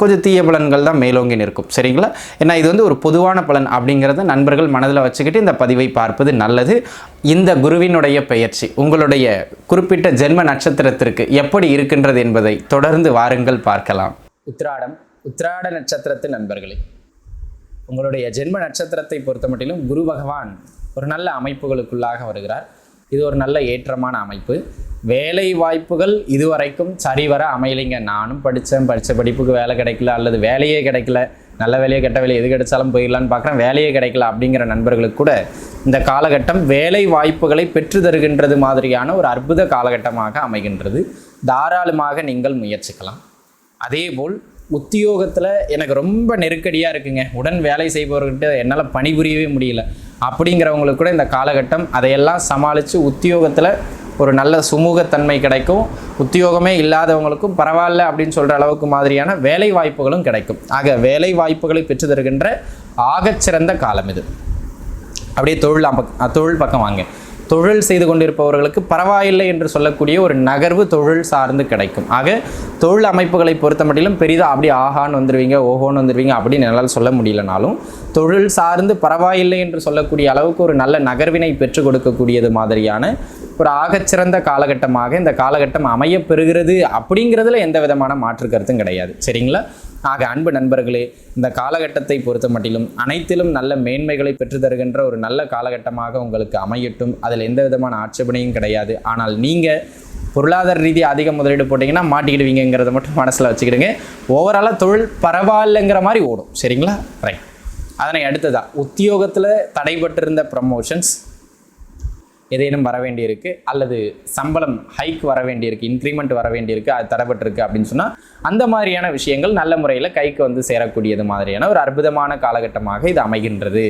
கொஞ்சம் தீய பலன்கள் தான் மேலோங்கி நிற்கும். சரிங்களா? ஏன்னா இது வந்து ஒரு பொதுவான பலன் அப்படிங்கிறத நண்பர்கள் மனதில் வச்சுக்கிட்டு இந்த பதிவை பார்ப்பது நல்லது. இந்த குருவினுடைய பெயர்ச்சி உங்களுடைய குறிப்பிட்ட ஜென்ம நட்சத்திரத்திற்கு எப்படி இருக்கின்றது என்பதை தொடர்ந்து வாருங்கள் பார்க்கலாம். உத்ராடம் உத்ராட நட்சத்திரத்து நண்பர்களே உங்களுடைய ஜென்ம நட்சத்திரத்தை பொறுத்த மட்டிலும் குரு பகவான் ஒரு நல்ல அமைப்புகளுக்குள்ளாக வருகிறார். இது ஒரு நல்ல ஏற்றமான அமைப்பு. வேலை வாய்ப்புகள் இதுவரைக்கும் சரிவர அமையலைங்க. நானும் படித்தேன். படித்த படிப்புக்கு வேலை கிடைக்கல அல்லது வேலையே கிடைக்கல. நல்ல வேலையே கெட்ட வேலை எது கிடைச்சாலும் போயிடலான்னு பார்க்குறேன். வேலையே கிடைக்கல அப்படிங்கிற நண்பர்களுக்கு கூட இந்த காலகட்டம் வேலை வாய்ப்புகளை பெற்று தருகின்றது மாதிரியான ஒரு அற்புத காலகட்டமாக அமைகின்றது. தாராளமாக நீங்கள் முயற்சிக்கலாம். அதேபோல் உத்தியோகத்தில் எனக்கு ரொம்ப நெருக்கடியாக இருக்குங்க. உடன் வேலை செய்பவர்கிட்ட என்னால் பணிபுரியவே முடியல. அப்படிங்கிறவங்களுக்கு கூட இந்த காலகட்டம் அதையெல்லாம் சமாளித்து உத்தியோகத்தில் ஒரு நல்ல சுமூகத்தன்மை கிடைக்கும். உத்தியோகமே இல்லாதவங்களுக்கும் பரவாயில்ல அப்படின்னு சொல்கிற அளவுக்கு மாதிரியான வேலை வாய்ப்புகளும் கிடைக்கும். ஆக வேலை வாய்ப்புகளை பெற்று தருகின்ற ஆகச்சிறந்த காலம் இது. அப்படியே தொழில் பக் தொழில் பக்கம் வாங்க. தொழில் செய்து கொண்டிருப்பவர்களுக்கு பரவாயில்லை என்று சொல்லக்கூடிய ஒரு நகர்வு தொழில் சார்ந்து கிடைக்கும். ஆக தொழில் அமைப்புகளை பொறுத்த மட்டிலும் பெரிதாக அப்படி ஆஹான்னு வந்துடுவீங்க ஓஹோன்னு வந்துடுவீங்க அப்படின்னு என்னால் சொல்ல முடியலனாலும் தொழில் சார்ந்து பரவாயில்லை என்று சொல்லக்கூடிய அளவுக்கு ஒரு நல்ல நகர்வினை பெற்றுக் கொடுக்கக்கூடியது மாதிரியான ஒரு ஆகச்சிறந்த காலகட்டமாக இந்த காலகட்டம் அமையப்பெறுகிறது அப்படிங்கிறதுல எந்த விதமான மாற்று கருத்தும் கிடையாது. சரிங்களா? ஆக அன்பு நண்பர்களே இந்த காலகட்டத்தை பொறுத்த மட்டிலும் அனைத்திலும் நல்ல மேன்மைகளை பெற்று தருகின்ற ஒரு நல்ல காலகட்டமாக உங்களுக்கு அமையட்டும். அதில் எந்த விதமான ஆட்சேபனையும் கிடையாது. ஆனால் நீங்கள் பொருளாதார ரீதியாக அதிக முதலீடு போட்டிங்கன்னா மாட்டிக்கிடுவீங்கிறத மட்டும் மனசில் வச்சுக்கிடுங்க. ஓவராலாக தொழில் பரவாயில்லைங்கிற மாதிரி ஓடும். சரிங்களா? ரைட் அதனை அடுத்ததாக உத்தியோகத்தில் தடைபட்டிருந்த ப்ரமோஷன்ஸ் ஏதேனும் வர வேண்டியிருக்கு அல்லது சம்பளம் ஹைக் வர வேண்டியிருக்கு இன்க்ரிமெண்ட் வர வேண்டியிருக்கு அது தடைபட்டிருக்கு அப்படின்னு சொன்னால் அந்த மாதிரியான விஷயங்கள் நல்ல முறையில் கைக்கு வந்து சேரக்கூடியது மாதிரியான ஒரு அற்புதமான காலகட்டமாக இது அமைகின்றது.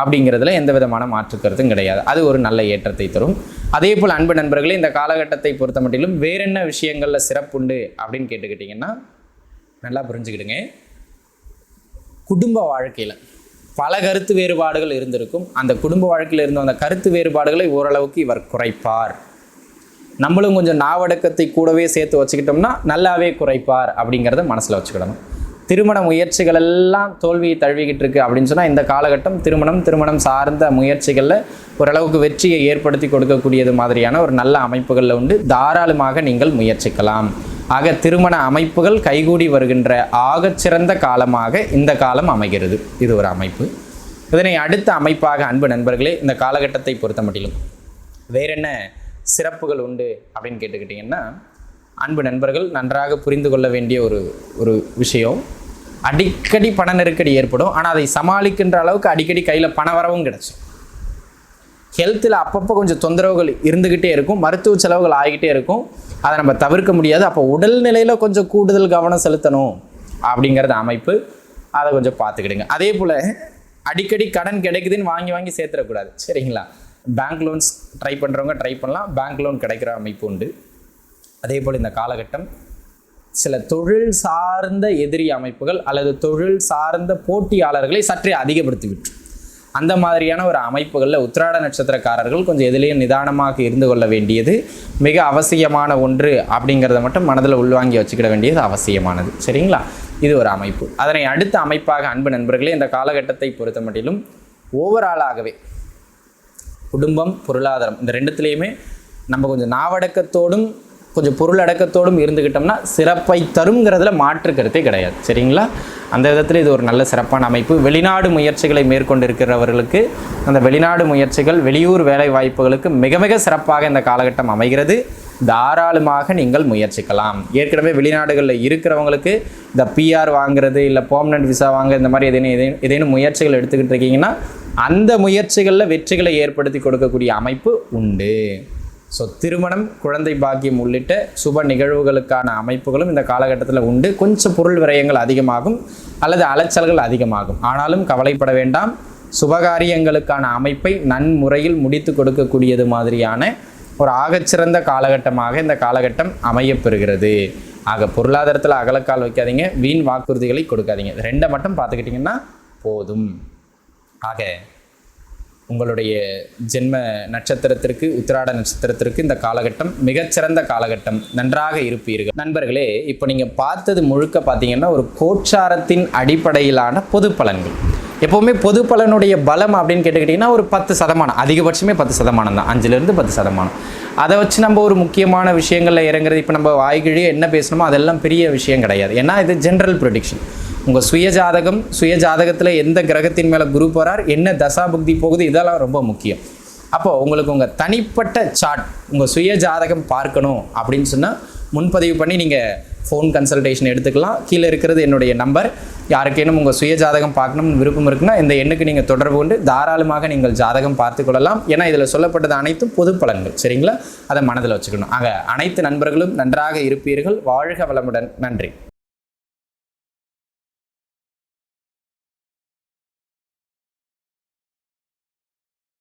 அப்படிங்கிறதுல எந்த விதமான மாற்று கருத்தும் கிடையாது. அது ஒரு நல்ல ஏற்றத்தை தரும். அதே போல் அன்பு நண்பர்களே இந்த காலகட்டத்தை பொறுத்த மட்டிலும் வேறென்ன விஷயங்களில் சிறப்புண்டு அப்படின்னு கேட்டுக்கிட்டிங்கன்னா நல்லா புரிஞ்சுக்கிடுங்க. குடும்ப வாழ்க்கையில் பல கருத்து வேறுபாடுகள் இருந்திருக்கும். அந்த குடும்ப வாழ்க்கையில் இருந்த அந்த கருத்து வேறுபாடுகளை ஓரளவுக்கு இவர் குறைப்பார். நம்மளும் கொஞ்சம் நாவடக்கத்தை கூடவே சேர்த்து வச்சுக்கிட்டோம்னா நல்லாவே குறைப்பார் அப்படிங்கிறத மனசில் வச்சுக்கிடணும். திருமண முயற்சிகள் எல்லாம் தோல்வியை தழுவிக்கிட்டு இருக்கு அப்படின்னு சொன்னால் இந்த காலகட்டம் திருமணம் திருமணம் சார்ந்த முயற்சிகளில் ஓரளவுக்கு வெற்றியை ஏற்படுத்தி கொடுக்கக்கூடியது மாதிரியான ஒரு நல்ல அமைப்புகளில் உண்டு. தாராளமாக நீங்கள் முயற்சிக்கலாம். ஆக திருமண அமைப்புகள் கைகூடி வருகின்ற ஆகச்சிறந்த காலமாக இந்த காலம் அமைகிறது. இது ஒரு அமைப்பு. இதனை அடுத்த அமைப்பாக அன்பு நண்பர்களே இந்த காலகட்டத்தை பொறுத்த மட்டிலும் வேற என்ன சிறப்புகள் உண்டு அப்படின்னு கேட்டுக்கிட்டிங்கன்னா அன்பு நண்பர்கள் நன்றாக புரிந்து கொள்ள வேண்டிய ஒரு ஒரு விஷயம். அடிக்கடி பண நெருக்கடி ஏற்படும். ஆனால் அதை சமாளிக்கின்ற அளவுக்கு அடிக்கடி கையில் பண வரவும் கிடச்சி ஹெல்த்தில் அப்பப்போ கொஞ்சம் தொந்தரவுகள் இருந்துக்கிட்டே இருக்கும். மருத்துவ செலவுகள் ஆகிக்கிட்டே இருக்கும். அதை நம்ம தவிர்க்க முடியாது. அப்போ உடல் நிலையில் கொஞ்சம் கூடுதல் கவனம் செலுத்தணும் அப்படிங்கிறத அமைப்பு. அதை கொஞ்சம் பார்த்துக்கிடுங்க. அதே போல் அடிக்கடி கடன் கிடைக்குதுன்னு வாங்கி வாங்கி சேர்த்துடக்கூடாது. சரிங்களா? பேங்க் லோன்ஸ் ட்ரை பண்ணுறவங்க ட்ரை பண்ணலாம். பேங்க் லோன் கிடைக்கிற அமைப்பு உண்டு. அதே போல் இந்த காலகட்டம் சில தொழில் சார்ந்த எதிரி அமைப்புகள் அல்லது தொழில் சார்ந்த போட்டியாளர்களை சற்றே அதிகப்படுத்தி விட்டு அந்த மாதிரியான ஒரு அமைப்புகளில் உத்திராட நட்சத்திரக்காரர்கள் கொஞ்சம் எதிலையும் நிதானமாக இருந்து கொள்ள வேண்டியது மிக அவசியமான ஒன்று அப்படிங்கிறத மட்டும் மனதில் உள்வாங்கி வச்சுக்கிட வேண்டியது அவசியமானது. சரிங்களா? இது ஒரு அமைப்பு. அதனை அடுத்த அமைப்பாக அன்பு நண்பர்களே இந்த காலகட்டத்தை பொறுத்த மட்டிலும் ஓவராலாகவே குடும்பம் பொருளாதாரம் இந்த ரெண்டுத்துலேயுமே நம்ம கொஞ்சம் நாவடக்கத்தோடும் கொஞ்சம் பொருளடக்கத்தோடும் இருந்துக்கிட்டோம்னா சிறப்பை தருங்கிறதுல மாற்று கருத்தே கிடையாது. சரிங்களா? அந்த விதத்தில் இது ஒரு நல்ல சிறப்பான அமைப்பு. வெளிநாடு முயற்சிகளை மேற்கொண்டிருக்கிறவர்களுக்கு அந்த வெளிநாடு முயற்சிகள் வெளியூர் வேலை வாய்ப்புகளுக்கு மிக மிக சிறப்பாக இந்த காலகட்டம் அமைகிறது. தாராளமாக நீங்கள் முயற்சிக்கலாம். ஏற்கனவே வெளிநாடுகளில் இருக்கிறவங்களுக்கு இந்த பிஆர் வாங்குறது இல்லை பெர்மனன்ட் விசா வாங்க இந்த மாதிரி எதேனும் எதேனும் ஏதேனும் முயற்சிகள் எடுத்துக்கிட்டு இருக்கீங்கன்னா அந்த முயற்சிகளில் வெற்றிகளை ஏற்படுத்தி கொடுக்கக்கூடிய அமைப்பு உண்டு. ஸோ திருமணம் குழந்தை பாக்கியம் உள்ளிட்ட சுப நிகழ்வுகளுக்கான அமைப்புகளும் இந்த காலகட்டத்தில் உண்டு. கொஞ்சம் பொருள் விரயங்கள் அதிகமாகும் அல்லது அலைச்சல்கள் அதிகமாகும். ஆனாலும் கவலைப்பட வேண்டாம். சுபகாரியங்களுக்கான அமைப்பை நன்முறையில் முடித்து கொடுக்கக்கூடியது மாதிரியான ஒரு ஆகச்சிறந்த காலகட்டமாக இந்த காலகட்டம் அமையப்பெறுகிறது. ஆக பொருளாதாரத்தில் அகலக்கால் வைக்காதீங்க. வீண் வாக்குறுதிகளை கொடுக்காதீங்க. ரெண்டை மட்டும் பார்த்துக்கிட்டிங்கன்னா போதும். ஆக உங்களுடைய ஜென்ம நட்சத்திரத்திற்கு உத்திராட நட்சத்திரத்திற்கு இந்த காலகட்டம் மிகச்சிறந்த காலகட்டம். நன்றாக இருப்பீர்கள். நண்பர்களே இப்போ நீங்கள் பார்த்தது முழுக்க பார்த்தீங்கன்னா ஒரு கோச்சாரத்தின் அடிப்படையிலான பொது பலன்கள். எப்போவுமே பொது பலனுடைய பலம் அப்படின்னு கேட்டுக்கிட்டிங்கன்னா ஒரு பத்து சதமானம். அதிகபட்சமே பத்து சதமானம் தான். அஞ்சுலேருந்து பத்து சதமானம். அதை வச்சு நம்ம ஒரு முக்கியமான விஷயங்களில் இறங்குறது இப்போ நம்ம வாய்கிழியே என்ன பேசணுமோ அதெல்லாம் பெரிய விஷயம் கிடையாது. ஏன்னா இது ஜென்ரல் ப்ரொடிக்ஷன் உங்கள் சுய ஜாதகம் சுய ஜாதகத்தில் எந்த கிரகத்தின் மேலே குரு போகிறார் என்ன தசா புக்தி போகுது இதெல்லாம் ரொம்ப முக்கியம். அப்போது உங்களுக்கு உங்கள் தனிப்பட்ட சார்ட் உங்கள் சுய ஜாதகம் பார்க்கணும் அப்படின்னு சொன்னால் முன்பதிவு பண்ணி நீங்கள் ஃபோன் கன்சல்டேஷன் எடுத்துக்கலாம். கீழே இருக்கிறது என்னுடைய நம்பர் யாருக்கேனும் உங்கள் சுய ஜாதகம் பார்க்கணும்னு விருப்பம் இருக்குன்னா இந்த எண்ணுக்கு நீங்கள் தொடர்பு கொண்டு தாராளமாக நீங்கள் ஜாதகம் பார்த்து கொள்ளலாம். ஏன்னா இதில் சொல்லப்பட்டது அனைத்தும் பொது பலன்கள் சரிங்களா? அதை மனதில் வச்சுக்கணும். ஆக அனைத்து நண்பர்களும் நன்றாக இருப்பீர்கள். வாழ்க வளமுடன். நன்றி.